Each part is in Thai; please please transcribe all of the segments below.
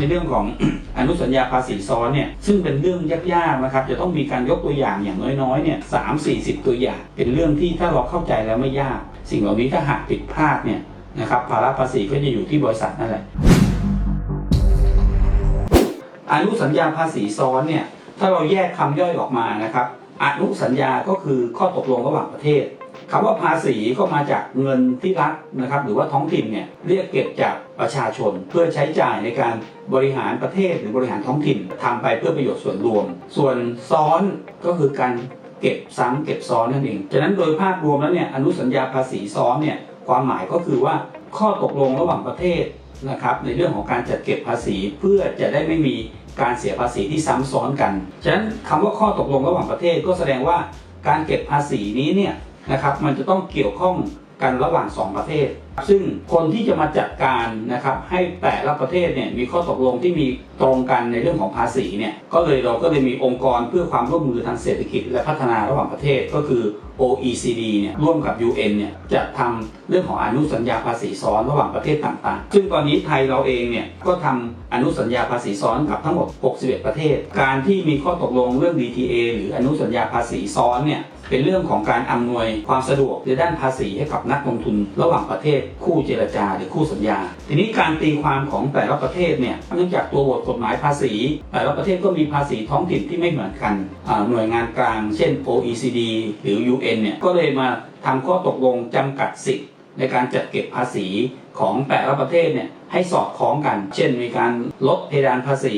ในเรื่องของอนุสัญญาภาษีซ้อนเนี่ยซึ่งเป็นเรื่องยากๆนะครับจะต้องมีการยกตัวอย่างอย่างน้อยๆเนี่ยสามสี่สิบตัวอย่าง เป็นเรื่องที่ถ้าเราเข้าใจแล้วไม่ยาก สิ่งเหล่านี้ถ้าหากผิดพลาดเนี่ยนะครับภาระภาษีก็จะอยู่ที่บริษัทนั่นแหละอนุสัญญาภาษีซ้อนเนี่ยถ้าเราแยกคำย่อยออกมานะครับอนุสัญญาก็คือข้อตกลงระหว่างประเทศ คำว่าภาษีก็มาจากเงินที่รัฐนะครับ หรือว่าท้องถิ่นเนี่ยเรียกเก็บจากประชาชน เพื่อใช้จ่ายในการบริหารประเทศหรือบริหารท้องถิ่นทำไปเพื่อประโยชน์ส่วนรวม ส่วนซ้อนก็คือการเก็บซ้ำเก็บซ้อนนั่นเองฉะนั้นโดยภาพรวมแล้วเนี่ยอนุสัญญาภาษีซ้อนเนี่ยความหมายก็คือว่าข้อตกลงระหว่างประเทศนะครับในเรื่องของการจัดเก็บภาษีเพื่อจะได้ไม่มีการเสียภาษีที่ซ้ำซ้อนกัน ฉะนั้นคำว่าข้อตกลงระหว่างประเทศก็แสดงว่าการเก็บภาษีนี้เนี่ย นะครับมันจะต้องเกี่ยวข้องกันระหว่าง 2 ประเทศ ซึ่งคนที่จะมาจัดการนะครับให้แต่ละประเทศเนี่ยมีข้อตกลงที่มีตรงกันในเรื่องของภาษีเนี่ยก็เลยเราก็เลยมีองค์กรเพื่อความร่วมมือทางเศรษฐกิจ และพัฒนาระหว่างประเทศก็คือ OECD เนี่ยร่วมกับ UN เนี่ยจะทำเรื่องของอนุสัญญาภาษีซ้อนระหว่างประเทศต่างๆ ซึ่งตอนนี้ไทยเราเองเนี่ยก็ทำอนุสัญญาภาษีซ้อนกับทั้งหมด 61 ประเทศ การที่มีข้อตกลงเรื่อง DTA หรืออนุสัญญาภาษีซ้อนเนี่ย เป็นเรื่องของการอำนวยความสะดวกในด้านภาษีให้กับนักลงทุน ระหว่างประเทศคู่เจรจาหรือคู่สัญญา ทีนี้การตีความของแต่ละประเทศเนี่ยเนื่องจากตัวบทกฎหมายภาษี แต่ละประเทศก็มีภาษีท้องถิ่นที่ไม่เหมือนกันหน่วยงานกลาง เช่น OECD หรือ UN เนี่ยก็เลยมาทำข้อตกลงจำกัดสิทธิ์ในการจัดเก็บภาษีของแต่ละประเทศเนี่ยให้สอดคล้องกัน เช่นมีการลดเพดานภาษี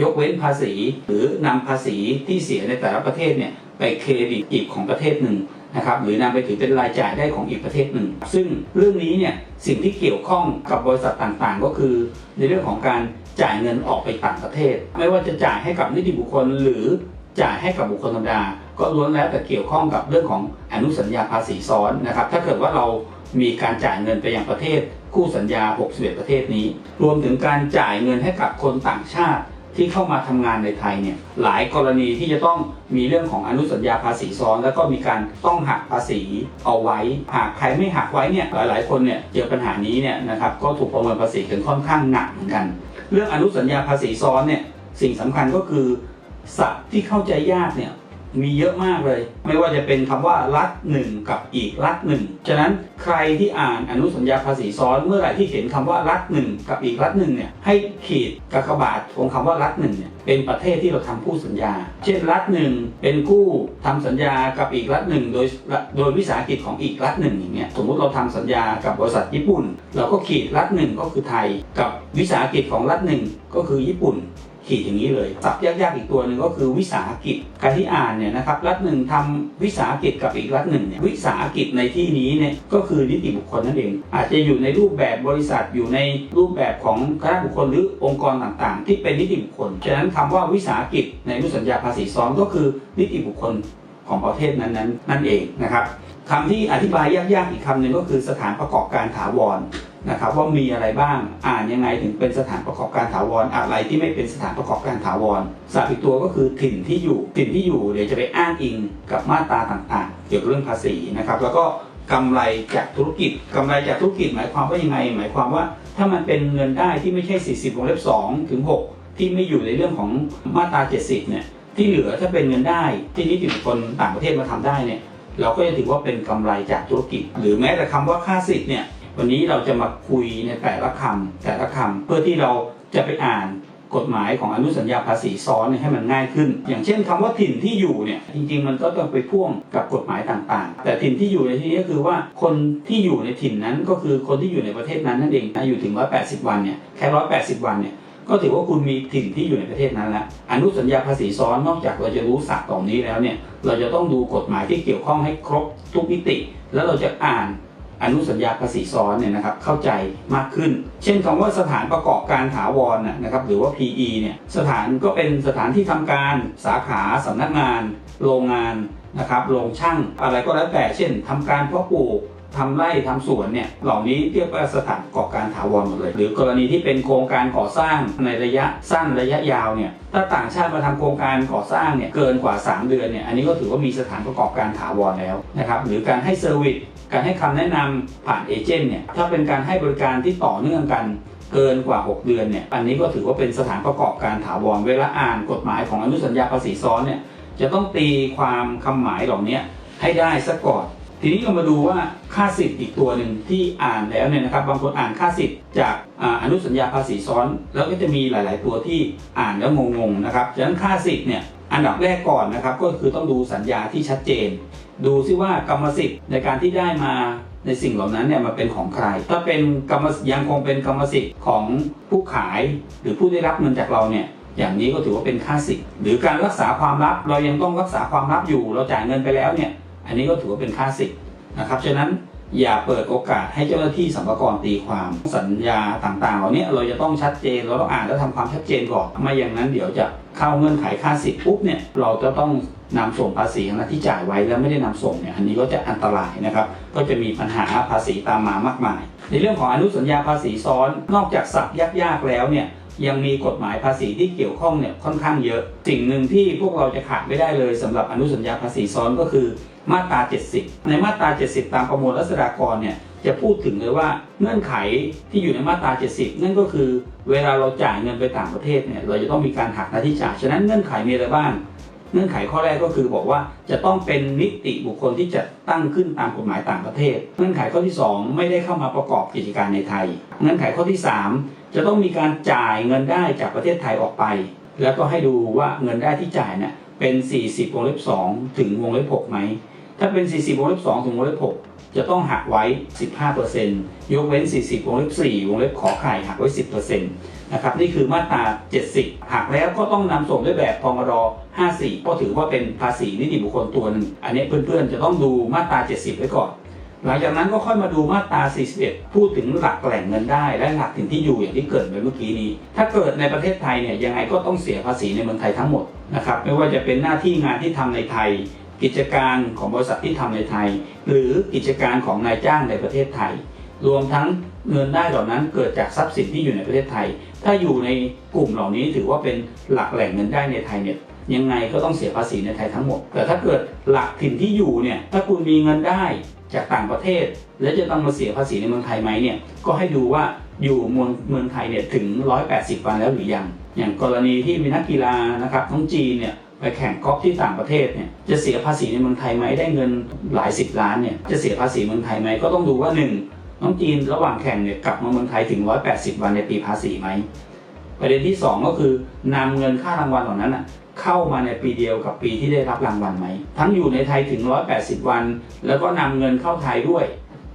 ยกเว้นภาษี หรือนำภาษีที่เสียในแต่ละประเทศเนี่ย ไปเครดิตอีกของประเทศหนึ่งนะครับหรือนำไปถือเป็นรายจ่ายได้ของอีกประเทศหนึ่ง ซึ่งเรื่องนี้เนี่ยสิ่งที่เกี่ยวข้องกับบริษัทต่างๆ ก็คือ ในเรื่องของการจ่ายเงินออกไปต่างประเทศ ไม่ว่าจะจ่ายให้กับนิติบุคคลหรือจ่ายให้กับบุคคลธรรมดา ก็ล้วนแล้วแต่เกี่ยวข้องกับเรื่องของอนุสัญญาภาษีซ้อนนะครับถ้าเกิดว่าเรามีการจ่ายเงินไปยังประเทศ คู่สัญญา 61 ประเทศนี้ รวมถึงการจ่ายเงินให้กับคนต่างชาติ ที่เข้ามาทำงานในไทยเนี่ยหลายกรณีที่จะต้องมีเรื่องของอนุสัญญาภาษีซ้อน แล้วก็มีการต้องหักภาษีเอาไว้ หากใครไม่หักไว้เนี่ยหลาย ๆ คนเนี่ยเจอปัญหานี้เนี่ยนะครับก็ถูกประเมินภาษีกันค่อนข้างหนักเหมือนกัน เรื่องอนุสัญญาภาษีซ้อนเนี่ยสิ่งสำคัญก็คือสัพท์ที่เข้าใจยากเนี่ย มีเยอะมากเลย ไม่ว่าจะเป็นคำว่ารัฐหนึ่งกับอีกรัฐหนึ่งฉะนั้นใครที่อ่านอนุสัญญาภาษีซ้อนเมื่อไหร่ที่เห็นคำว่ารัฐหนึ่งกับอีกรัฐหนึ่งเนี่ยให้ขีดกากบาทตรงคำว่ารัฐหนึ่งเนี่ยเป็นประเทศที่เราทำคู่สัญญา เช่นรัฐหนึ่งเป็นคู่ทำสัญญากับอีกรัฐหนึ่งโดยโดยวิสาหกิจของอีกรัฐหนึ่งอย่างเงี้ยสมมติเราทำสัญญากับบริษัทญี่ปุ่น เราก็ขีดรัฐหนึ่งก็คือไทย กับวิสาหกิจของรัฐหนึ่งก็คือญี่ปุ่น ขีดอย่างนี้เลยศัพท์ยากๆอีกตัวหนึ่งก็คือวิสาหกิจการที่อ่านเนี่ยนะครับรัฐหนึ่งทำวิสาหกิจกับอีกรัฐหนึ่งเนี่ยวิสาหกิจในที่นี้เนี่ยก็คือนิติบุคคลนั่นเอง อาจจะอยู่ในรูปแบบบริษัทอยู่ในรูปแบบของคณะบุคคลหรือองค์กรต่างๆ ที่เป็นนิติบุคคลฉะนั้นคำว่าวิสาหกิจในอนุสัญญาภาษีซ้อนก็คือนิติบุคคลของประเทศนั้นๆนั่นเองนะครับ คำที่อธิบายยากๆอีกคำหนึ่งก็คือสถานประกอบการถาวรนะครับ ว่ามีอะไรบ้างอ่านยังไงถึงเป็นสถานประกอบการถาวรอะไรที่ไม่เป็นสถานประกอบการถาวรศัพท์อีกตัวก็คือถิ่นที่อยู่ถิ่นที่อยู่เดี๋ยวจะไปอ้างอิงกับมาตราต่างๆ เกี่ยวกับเรื่องภาษีนะครับ แล้วก็กำไรจากธุรกิจกำไรจากธุรกิจหมายความว่ายังไง หมายความว่า ถ้ามันเป็นเงินได้ที่ไม่ใช่ 40วงเล็บ2ถึง6ที่ไม่อยู่ในเรื่องของมาตรา 70เนี่ยที่เหลือถ้าเป็นเงินได้ที่นิติบุคคลต่างประเทศมาทำได้เนี่ย เราก็จะถือว่าเป็นกำไรจากธุรกิจ หรือแม้แต่คำว่าค่าสิทธิ์เนี่ยวันนี้เราจะมาคุยในแต่ละคำแต่ละคำเพื่อที่เราจะไปอ่านกฎหมายของอนุสัญญาภาษีซ้อนให้มันง่ายขึ้น อย่างเช่นคำว่าถิ่นที่อยู่เนี่ยจริงๆ มันก็ต้องไปพ่วงกับกฎหมายต่างๆ แต่ถิ่นที่อยู่ในที่นี้ก็คือว่าคนที่อยู่ในถิ่นนั้นก็คือคนที่อยู่ในประเทศนั้นนั่นเองนะอยู่ถึง 180 วันเนี่ยแค่ 180 วันเนี่ย ก็ถือว่าคุณมีถิ่นที่อยู่ในประเทศนั้นแล้วอนุสัญญาภาษีซ้อนนอกจากเราจะรู้ศัพท์ตรงนี้แล้วเนี่ยเราจะต้องดูกฎหมายที่เกี่ยวข้องให้ครบทุกมิติ แล้วเราจะอ่านอนุสัญญาภาษีซ้อนเนี่ยนะครับเข้าใจมากขึ้น เช่นคำว่าสถานประกอบการถาวรนะนะครับหรือว่า PE เนี่ยสถานก็เป็นสถานที่ทำการสาขาสำนักงาน โรงงานนะครับโรงช่างอะไรก็แล้วแต่เช่นทำการเพาะปลูก ทำไร่ทำสวนเนี่ยเหล่านี้เรียกว่าสถานประกอบการถาวรหมดเลย หรือกรณีที่เป็นโครงการก่อสร้างในระยะสั้นระยะยาวเนี่ยถ้าต่างชาติมาทำโครงการก่อสร้างเนี่ยเกินกว่า 3 เดือนเนี่ยอันนี้ก็ถือว่ามีสถานประกอบการถาวรแล้วนะครับหรือการให้เซอร์วิสการให้คำแนะนำผ่านเอเจนต์เนี่ยถ้าเป็นการให้บริการที่ต่อเนื่องกันเกินกว่า 6 เดือนเนี่ยอันนี้ก็ถือว่าเป็นสถานประกอบการถาวรเวลาอ่านกฎหมายของอนุสัญญาภาษีซ้อนเนี่ยจะต้องตีความคำหมายเหล่านี้ให้ได้ซะก่อน ทีนี้เรามาดูว่าค่าสิทธิ์อีกตัวหนึ่งที่อ่านแล้วเนี่ยนะครับ บางคนอ่านค่าสิทธิ์จากออนุสัญญาภาษีซ้อน แล้วก็จะมีหลาย ๆ ตัวที่อ่านแล้วงงๆนะครับฉะนั้นค่าสิทธิ์เนี่ยอันดับแรกก่อนนะครับ ก็คือต้องดูสัญญาที่ชัดเจน ดูซิว่ากรรมสิทธิ์ในการที่ได้มาในสิ่งเหล่านั้นเนี่ยมันเป็นของใคร ถ้าเป็นกรรมยังคงเป็นกรรมสิทธิ์ของผู้ขาย หรือผู้ได้รับเงินจากเราเนี่ยอย่างนี้ก็ถือว่าเป็นค่าสิทธิ์หรือการรักษาความลับเรายังต้องรักษาความลับอยู่ เราจ่ายเงินไปแล้วเนี่ย อันนี้ก็ถือว่าเป็นค่าสิทธิ์นะครับฉะนั้นอย่าเปิดโอกาสให้เจ้าหน้าที่สัมภากรตีความสัญญาต่างๆ เหล่านี้เราจะต้องชัดเจนเราต้องอ่านและทำความชัดเจนก่อนไม่อย่างนั้นเดี๋ยวจะเข้าเงื่อนไขค่าสิทธิ์ปุ๊บเนี่ยเราจะต้องนำส่งภาษีของที่จ่ายไว้แล้วไม่ได้นำส่งเนี่ยอันนี้ก็จะอันตรายนะครับก็จะมีปัญหาภาษีตามมามากมาย ในเรื่องของอนุสัญญาภาษีซ้อนนอกจากสับยากๆแล้วเนี่ยยังมีกฎหมายภาษีที่เกี่ยวข้องเนี่ยค่อนข้างเยอะ สิ่งหนึ่งที่พวกเราจะขาดไม่ได้เลยสำหรับอนุสัญญาภาษีซ้อนก็คือ มาตรา 70 ในมาตรา 70 ตามประมวลรัษฎากรเนี่ยจะพูดถึงเลยว่าเงื่อนไขที่อยู่ในมาตรา 70 นั่นก็คือเวลาเราจ่ายเงินไปต่างประเทศเนี่ยเราจะต้องมีการหักหน้าที่จ่ายฉะนั้นเงื่อนไขมีอะไรบ้างเงื่อนไขข้อแรกก็คือบอกว่าจะต้องเป็นนิติบุคคลที่จะตั้งขึ้นตามกฎหมายต่างประเทศ เงื่อนไขข้อที่ 2 ไม่ได้เข้ามาประกอบกิจการในไทย เงื่อนไขข้อที่ 3 จะต้องมีการจ่ายเงินได้จากประเทศไทยออกไป แล้วก็ให้ดูว่าเงินได้ที่จ่ายเนี่ยเป็น 40วงเล็บ2ถึงวงเล็บ6ไหม ถ้าเป็น 40 วงเล็บ 2 ถึงวงเล็บ 6 จะต้องหักไว้ 15%ยกเว้น 40 วงเล็บ 4 วงเล็บขอไข่หักไว้ 10%นะครับนี่คือมาตรา 70 หักแล้วก็ต้องนำส่งด้วยแบบพงร54 ก็ถือว่าเป็นภาษีนิติบุคคลตัวหนึ่งอันนี้เพื่อนๆ จะต้องดูมาตรา 70 ไว้ก่อน หลังจากนั้นก็ค่อยมาดูมาตรา 41 พูดถึงหลักแหล่งเงินได้ และหลักถิ่นที่อยู่อย่างที่เกิดไปเมื่อกี้นี้ ถ้าเกิดในประเทศไทยเนี่ยยังไงก็ต้องเสียภาษีในเมืองไทยทั้งหมดนะครับไม่ว่าจะเป็นหน้าที่งานที่ทำในไทย กิจการของบริษัทที่ทำในไทย หรือกิจการของนายจ้างในประเทศไทย รวมทั้งเงินได้เหล่านั้นเกิดจากทรัพย์สินที่อยู่ในประเทศไทย ถ้าอยู่ในกลุ่มเหล่านี้ถือว่าเป็นหลักแหล่งเงินได้ในไทยเนี่ยยังไงก็ต้องเสียภาษีในไทยทั้งหมด แต่ถ้าเกิดหลักถิ่นที่อยู่เนี่ยถ้าคุณมีเงินได้จากต่างประเทศ แล้วจะต้องมาเสียภาษีในเมืองไทยไหมเนี่ยก็ให้ดูว่าอยู่เมืองเมืองไทยเนี่ยถึง 180 วันแล้วหรือยัง อย่างกรณีที่มีนักกีฬานะครับทั้งจีนเนี่ย ไปแข่งกอล์ฟที่ต่างประเทศเนี่ยจะเสียภาษีในเมืองไทยไหมได้เงินหลายสิบล้านเนี่ยจะเสียภาษีเมืองไทยไหมก็ต้องดูว่าหนึ่งน้องจีนระหว่างแข่งเนี่ยกลับมาเมืองไทยถึง 180 วันในปีภาษีไหมประเด็นที่ 2 ก็คือนำเงินค่ารางวัลเหล่านั้นอะเข้ามาในปีเดียวกับปีที่ได้รับรางวัลไหมทั้งอยู่ในไทยถึง 180 วัน แล้วก็นำเงินเข้าไทยด้วย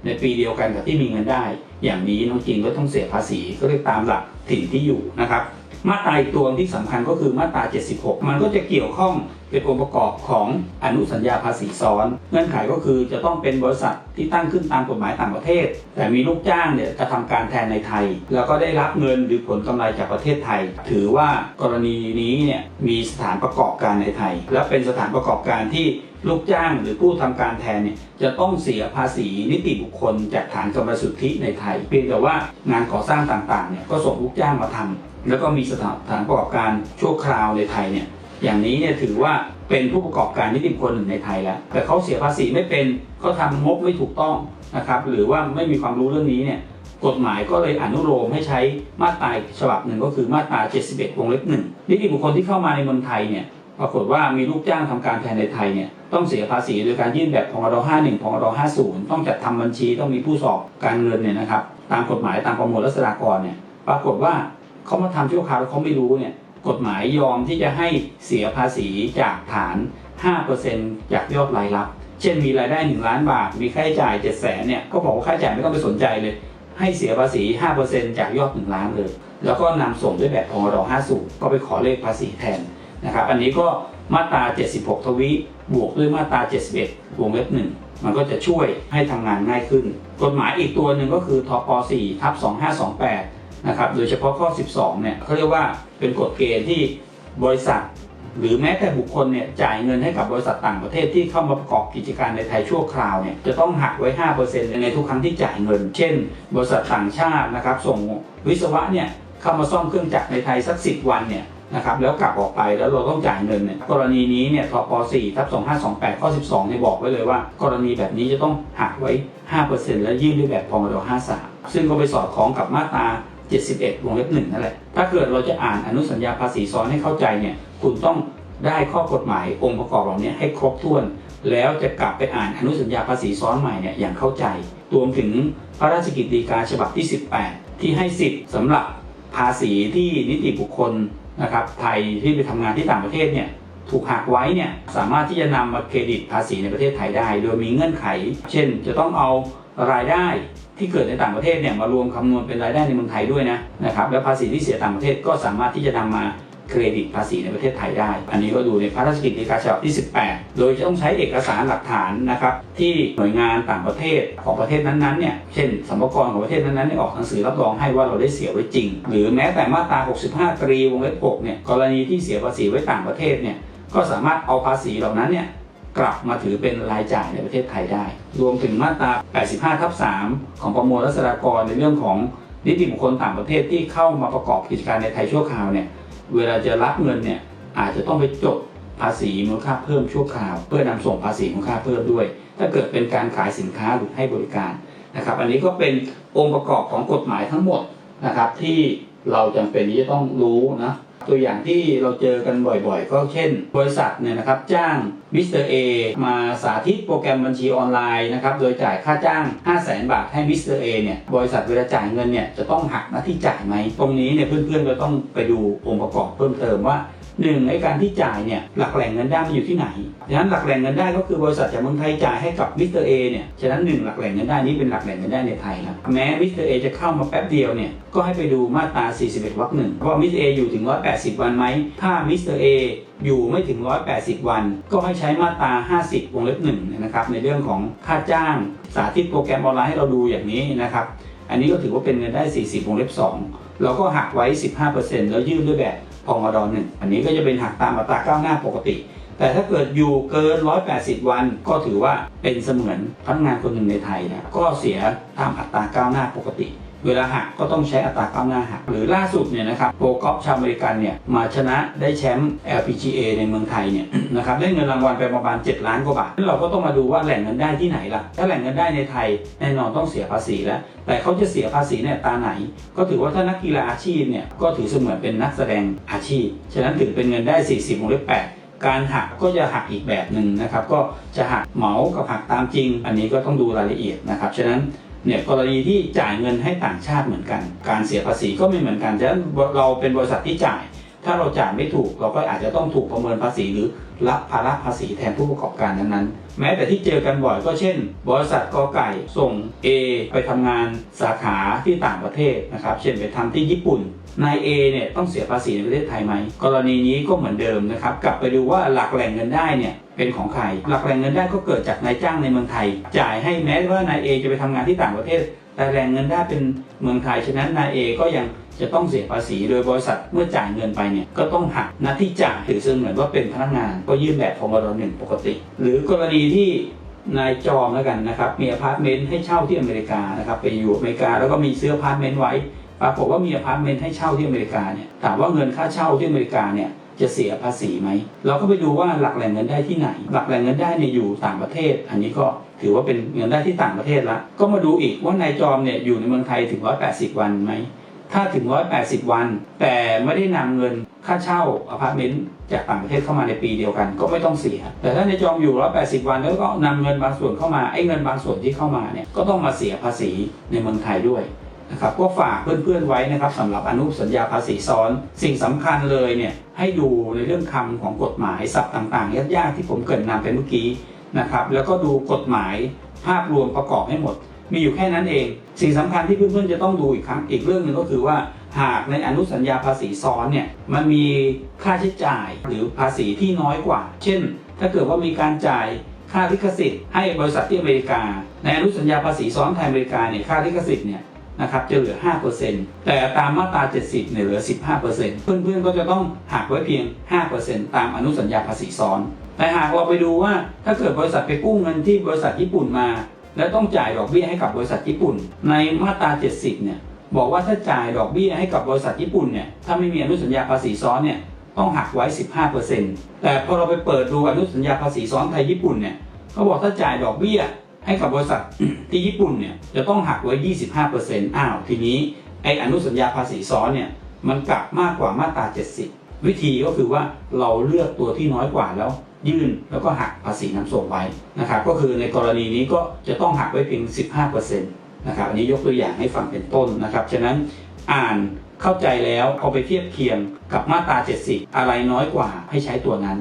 ในปีเดียวกันกับที่มีเงินได้ อย่างนี้น้องจีนก็ต้องเสียภาษีก็เรียกตามหลักถิ่นที่อยู่นะครับ มาตราอีกตัวที่สำคัญก็คือมาตรา 76 มันก็จะเกี่ยวข้องเป็นองค์ประกอบของอนุสัญญาภาษีซ้อน เงื่อนไขก็คือจะต้องเป็นบริษัทที่ตั้งขึ้นตามกฎหมายต่างประเทศ แต่มีลูกจ้างเนี่ยกระทำการแทนในไทย แล้วก็ได้รับเงินหรือผลกำไรจากประเทศไทย ถือว่ากรณีนี้เนี่ยมีสถานประกอบการในไทย และเป็นสถานประกอบการที่ลูกจ้างหรือผู้ทำการแทนเนี่ยจะต้องเสียภาษีนิติบุคคลจากฐานกำไรสุทธิในไทย เพียงแต่ว่างานก่อสร้างต่างๆเนี่ยก็ส่งลูกจ้างมาทำ แล้วก็มีสถานประกอบการชั่วคราวในไทยเนี่ยอย่างนี้เนี่ยถือว่าเป็นผู้ประกอบการนิติบุคคลหนึ่งในไทยแล้ว แต่เขาเสียภาษีไม่เป็นเขาทำงบไม่ถูกต้องนะครับหรือว่าไม่มีความรู้เรื่องนี้เนี่ยกฎหมายก็เลยอนุโลมให้ใช้มาตราฉบับหนึ่งก็คือมาตรา 71 วงเล็บหนึ่งนิติบุคคลที่เข้ามาในเมืองไทยเนี่ยปรากฏว่ามีลูกจ้างทำการแทนในไทยเนี่ยต้องเสียภาษีโดยการยื่นแบบพงร51พงร50 ต้องจัดทำบัญชีต้องมีผู้สอบการเงินเนี่ยนะครับตามกฎหมายตามประมวลรัษฎากรเนี่ยปรากฏว่า เขามาทำชั่วคราวแล้วเขาไม่รู้เนี่ยกฎหมายยอมที่จะให้เสียภาษีจากฐาน 5%จากยอดรายรับ เช่นมีรายได้ 1 ล้านบาท มีค่าใช้จ่าย 7 0 0 0 0เนี่ยก็บอกว่าค่าใช้จ่ายไม่ต้องไปสนใจเลย ให้เสียภาษี 5%จากยอด 1 ล้านเลย แล้วก็นำส่งด้วยแบบพงร50 ก็ไปขอเลขภาษีแทนนะครับ อันนี้ก็มาตรา 76 ทวีบวกด้วยมาตรา 71 วงเล็บหนึ่งมันก็จะช่วยให้ทำงานง่ายขึ้น กฎหมายอีกตัวหนึ่งก็คือทป4ทับ2528 นะครับโดยเฉพาะข้อ 12 เนี่ยเขาเรียกว่าเป็นกฎเกณฑ์ที่บริษัท หรือแม้แต่บุคคลเนี่ยจ่ายเงินให้กับบริษัทต่างประเทศที่เข้ามาประกอบกิจการในไทยชั่วคราวเนี่ยจะต้องหักไว้ 5%ในทุกครั้งที่จ่ายเงิน เช่น บริษัทต่างชาตินะครับส่งวิศวะเนี่ยเข้ามาซ่อมเครื่องจักรในไทยสัก 10 วันเนี่ยนะครับแล้วกลับออกไปแล้วเราต้องจ่ายเงินเนี่ยกรณีนี้เนี่ยทป4ทับ2528ข้อ12เนี่ยบอกไว้เลยว่า กรณีแบบนี้จะต้องหักไว้ 5%และยื่นด้วยแบบพงร53ซึ่งก็ไปสอดคล้องกับมาตรา 71วงเล็บหนึ่งนั่นแหละ ถ้าเกิดเราจะอ่านอนุสัญญาภาษีซ้อนให้เข้าใจเนี่ย คุณต้องได้ข้อกฎหมายองค์ประกอบเหล่านี้ให้ครบถ้วน แล้วจะกลับไปอ่านอนุสัญญาภาษีซ้อนใหม่เนี่ยอย่างเข้าใจ รวมถึงพระราชกิจฎีกาฉบับที่ 18 ที่ให้สิทธิ์สำหรับภาษีที่นิติบุคคลนะครับไทยที่ไปทำงานที่ต่างประเทศเนี่ยถูกหักไว้เนี่ยสามารถที่จะนำมาเครดิตภาษีในประเทศไทยได้ โดยมีเงื่อนไข เช่น จะต้องเอารายได้ ที่เกิดในต่างประเทศเนี่ยมารวมคำนวณเป็นรายได้ในเมืองไทยด้วยนะนะครับและภาษีที่เสียต่างประเทศก็สามารถที่จะนำมาเครดิตภาษีในประเทศไทยได้ อันนี้ก็ดูในพระราชกิจฎีกาฉบับที่ 18 โดยจะต้องใช้เอกสารหลักฐานนะครับที่หน่วยงานต่างประเทศของประเทศนั้นๆเนี่ย เช่นสมรกรของประเทศนั้นๆเนี่ยออกหนังสือรับรองให้ว่าเราได้เสียไว้จริง หรือแม้แต่มาตรา 65 ตรีวงเล็บ 6 เนี่ย กรณีที่เสียภาษีไว้ต่างประเทศเนี่ย ก็สามารถเอาภาษีเหล่านั้นเนี่ย กลับมาถือเป็นรายจ่ายในประเทศไทยได้ รวมถึงมาตรา 85 ทับ 3 ของประมวลรัษฎากรในเรื่องของนิติบุคคลต่างประเทศที่เข้ามาประกอบกิจการในไทยชั่วคราวเนี่ย เวลาจะรับเงินเนี่ยอาจจะต้องไปจดภาษีมูลค่าเพิ่มชั่วคราว เพื่อนำส่งภาษีมูลค่าเพิ่มด้วย ถ้าเกิดเป็นการขายสินค้าหรือให้บริการนะครับ อันนี้ก็เป็นองค์ประกอบของกฎหมายทั้งหมดนะครับที่เราจำเป็นที่จะต้องรู้นะ ตัวอย่างที่เราเจอกันบ่อยๆ ก็เช่น บริษัทเนี่ยนะครับจ้างมิสเตอร์เอมาสาธิตโปรแกรมบัญชีออนไลน์นะครับโดยจ่ายค่าจ้าง 5 0 0แสนบาทให้มิสเตอร์เอเนี่ยบริษัทเวลาจ่ายเงินเนี่ยจะต้องหักหน้าที่จ่ายไหม ตรงนี้เนี่ยเพื่อนๆก็ต้องไปดูองค์ประกอบเพิ่มเติมว่า หนึ่งไอ้การที่จ่ายเนี่ยหลักแหล่งเงินได้มันอยู่ที่ไหนฉะนั้นหลักแหล่งเงินได้ก็คือบริษัทจากเมืองไทยจ่ายให้กับมิสเตอร์เอเนี่ยฉะนั้นหนึ่งหลักแหล่งเงินได้นี้เป็นหลักแหล่งเงินได้ในไทยนะแม้มิสเตอร์เอจะเข้ามาแป๊บเดียวเนี่ยก็ให้ไปดูมาตรา 41วรรคหนึ่งว่ามิสเตอร์เออยู่ถึง 180 วันไหมถ้ามิสเตอร์เออยู่ไม่ถึง 180 วัน ก็ให้ใช้มาตรา 50 วงเล็บหนึ่งนะครับในเรื่องของค่าจ้างสาธิตโปรแกรมออนไลน์ให้เราดูอย่างนี้นะครับอันนี้ก็ถือว่าเป็นเงินได้ 40 วงเล็บ2เราก็หักไว้ 15%แล้วยื่นด้วยแบบ องอดอหนึ่งอันนี้ก็จะเป็นหักตามอัตราก้าวหน้าปกติ แต่ถ้าเกิดอยู่เกิน 180 วันก็ถือว่าเป็นเสมือนพนักงานคนหนึ่งในไทยนะก็เสียตามอัตราก้าวหน้าปกติ เวลาหักก็ต้องใช้อัตราก้าวหน้าหัก หรือล่าสุดเนี่ยนะครับโปรกอล์ฟชาวอเมริกันเนี่ยมาชนะได้แชมป์ LPGA ในเมืองไทยเนี่ยนะครับได้เงินรางวัลไปประมาณ 7 ล้านกว่าบาทเราก็ต้องมาดูว่าแหล่งเงินได้ที่ไหนล่ะ ถ้าแหล่งเงินได้ในไทยแน่นอนต้องเสียภาษีแล้ว แต่เขาจะเสียภาษีในอัตาไหน ก็ถือว่าถ้านักกีฬาอาชีพเนี่ยก็ถือเสมือนเป็นนักแสดงอาชีพ ฉะนั้นถือเป็นเงินได้ 40วงเล็บ8การหักก็จะหักอีกแบบหนึ่งนะครับ ก็จะหักเหมากับหักตามจริง อันนี้ก็ต้องดูรายละเอียดนะครับ ฉะนั้น เนี่ยกรณีที่จ่ายเงินให้ต่างชาติเหมือนกัน การเสียภาษีก็ไม่เหมือนกันฉะนั้นเราเป็นบริษัทที่จ่าย ถ้าเราจ่ายไม่ถูกเราก็อาจจะต้องถูกประเมินภาษีหรือรับภาระภาษีแทนผู้ประกอบการนั้นๆ แม้แต่ที่เจอกันบ่อยก็เช่น บริษัทกอไก่ส่ง A ไปทำงานสาขาที่ต่างประเทศนะครับ เช่นไปทำที่ญี่ปุ่น นาย A เนี่ยต้องเสียภาษีในประเทศไทยไหม กรณีนี้ก็เหมือนเดิมนะครับ กลับไปดูว่าหลักแหล่งเงินได้เนี่ยเป็นของใคร หลักแหล่งเงินได้ก็เกิดจากนายจ้างในเมืองไทย จ่ายให้แม้ว่านาย A จะไปทำงานที่ต่างประเทศ แต่แหล่งเงินได้เป็นเมืองไทย ฉะนั้นนาย A ก็ยัง จะต้องเสียภาษีโดยบริษัทเมื่อจ่ายเงินไปเนี่ยก็ต้องหักหน้าที่จ่ายถือซึ่งเหมือนว่าเป็นพนักงานก็ยื่นแบบพมรหนึ่งปกติ หรือกรณีที่นายจอมแล้วกันนะครับมีอพาร์ตเมนต์ให้เช่าที่อเมริกานะครับไปอยู่อเมริกาแล้วก็มีซื้ออพาร์ตเมนต์ไว้ปรากฏว่ามีอพาร์ตเมนต์ให้เช่าที่อเมริกาเนี่ยถามว่าเงินค่าเช่าที่อเมริกาเนี่ยจะเสียภาษีไหม เราก็ไปดูว่าหลักแหล่งเงินได้ที่ไหน หลักแหล่งเงินได้เนี่ยอยู่ต่างประเทศ อันนี้ก็ถือว่าเป็นเงินได้ที่ต่างประเทศละ ก็มาดูอีกว่านายจอมเนี่ยอยู่ในเมืองไทยถึง 180 วันไหม ถ้าถึง 180 วัน แต่ไม่ได้นำเงินค่าเช่าอพาร์ตเมนต์จากต่างประเทศเข้ามาในปีเดียวกัน ก็ไม่ต้องเสีย แต่ถ้าในจอมอยู่ 180 วันแล้วก็นำเงินบางส่วนเข้ามาไอ้เงินบางส่วนที่เข้ามาเนี่ยก็ต้องมาเสียภาษีในเมืองไทยด้วยนะครับก็ฝากเพื่อนๆไว้นะครับสำหรับอนุสัญญาภาษีซ้อน สิ่งสำคัญเลยเนี่ยให้ดูในเรื่องคำของกฎหมายศัพท์ต่างๆยากๆที่ผมเกิดนำไปเมื่อกี้นะครับแล้วก็ดูกฎหมายภาพรวมประกอบให้หมด มีอยู่แค่นั้นเอง สิ่งสำคัญที่เพื่อนๆจะต้องดูอีกครั้งอีกเรื่องหนึ่งก็คือว่า หากในอนุสัญญาภาษีซ้อนเนี่ยมันมีค่าใช้จ่ายหรือภาษีที่น้อยกว่า เช่น ถ้าเกิดว่ามีการจ่ายค่าลิขสิทธิ์ให้บริษัทที่อเมริกา ในอนุสัญญาภาษีซ้อนไทยอเมริกาเนี่ยค่าลิขสิทธิ์เนี่ยนะครับจะเหลือ 5%แต่ตามมาตรา 70 เนี่ยเหลือ 15%เพื่อนๆ ก็จะต้องหักไว้เพียง 5%ตามอนุสัญญาภาษีซ้อน แต่หากเราไปดูว่าถ้าเกิดบริษัทไปกู้เงินที่บริษัทญี่ปุ่นมา และต้องจ่ายดอกเบี้ยให้กับบริษัทญี่ปุ่น ในมาตรา 70 เนี่ยบอกว่าถ้าจ่ายดอกเบี้ยให้กับบริษัทญี่ปุ่นเนี่ยถ้าไม่มีอนุสัญญาภาษีซ้อนเนี่ยต้องหักไว้ 15%แต่พอเราไปเปิดดูอนุสัญญาภาษีซ้อนไทยญี่ปุ่นเนี่ยเขาบอกถ้าจ่ายดอกเบี้ยให้กับบริษัทที่ญี่ปุ่นเนี่ยจะต้องหักไว้ 25%อ้าวทีนี้ไออนุสัญญาภาษีซ้อนเนี่ยมันกลับมากกว่ามาตรา 70 วิธีก็คือว่าเราเลือกตัวที่น้อยกว่าแล้ว ยื่นแล้วก็หักภาษีนำส่งไว้นะครับก็คือในกรณีนี้ก็จะต้องหักไว้เพียง 15%นะครับอันนี้ยกตัวอย่างให้ฟังเป็นต้นนะครับฉะนั้นอ่านเข้าใจแล้วเอาไปเทียบเคียงกับมาตรา 70 อะไรน้อยกว่าให้ใช้ตัวนั้น